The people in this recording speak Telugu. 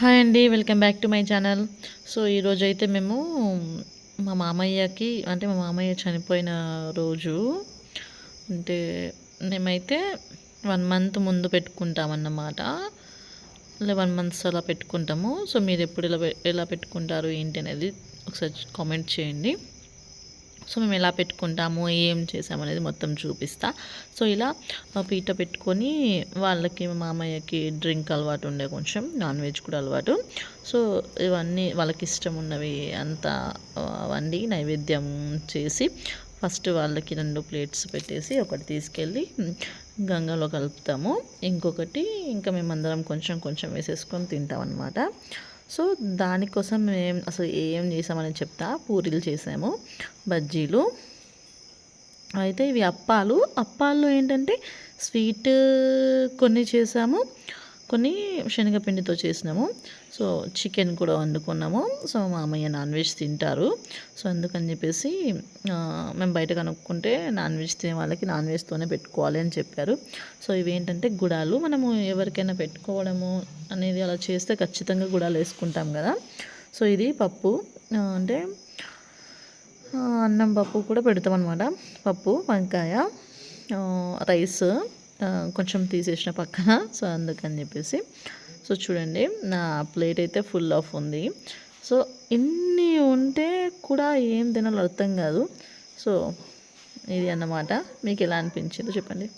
హాయ్ అండి welcome back to my channel. So ఈరోజు అయితే మేము మా మామయ్యకి అంటే మా మామయ్య చనిపోయిన రోజు అంటే మేమైతే వన్ మంత్ ముందు పెట్టుకుంటామన్నమాట. వన్ మంత్స్ అలా పెట్టుకుంటాము. సో మీరు ఎప్పుడు ఎలా పె- ఎలా పెట్టుకుంటారు ఏంటి అనేది ఒకసారి కామెంట్ చేయండి. సో మేము ఎలా పెట్టుకుంటాము ఏం చేసాము అనేది మొత్తం చూపిస్తా. సో ఇలా పీట పెట్టుకొని వాళ్ళకి మా మామయ్యకి డ్రింక్ అలవాటు ఉండే కొంచెం నాన్ వెజ్ కూడా అలవాటు. సో ఇవన్నీ వాళ్ళకి ఇష్టం ఉన్నవి అంతా వండి నైవేద్యం చేసి ఫస్ట్ వాళ్ళకి రెండు ప్లేట్స్ పెట్టేసి ఒకటి తీసుకెళ్ళి గంగలో కలుపుతాము. ఇంకొకటి ఇంకా మేమందరం కొంచెం కొంచెం వేసేసుకొని తింటాం అనమాట సో దానికోసం మేము అసలు ఏం చేసామని చెప్తా పూరీలు చేసాము బజ్జీలు. అయితే ఇవి అప్పాలు. అప్పాల్లో ఏంటంటే స్వీట్ కొన్ని చేసాము. కొన్ని శనగపిండితో చేసినాము. సో చికెన్ కూడా వండుకున్నాము. సో మా అమ్మయ్య నాన్ వెజ్ తింటారు. సో అందుకని చెప్పేసి మేము బయట కనుక్కుంటే నాన్ వెజ్ తినే వాళ్ళకి నాన్ వెజ్తోనే పెట్టుకోవాలి అని చెప్పారు. సో ఇవి ఏంటంటే గుడాలు. మనము ఎవరికైనా పెట్టుకోవడము అనేది అలా చేస్తే ఖచ్చితంగా గుడాలు వేసుకుంటాం కదా. సో ఇది పప్పు. అంటే అన్నం పప్పు కూడా పెడతాం అనమాట పప్పు వంకాయ రైస్ కొంచెం తీసేసిన పక్కన. సో అందుకని చెప్పేసి. సో చూడండి నా ప్లేట్ అయితే ఫుల్ ఆఫ్ ఉంది. సో ఇన్ని ఉంటే కూడా ఏం తినాలో అర్థం కాదు. సో ఇది అన్నమాట. మీకు ఎలా అనిపించిందో చెప్పండి.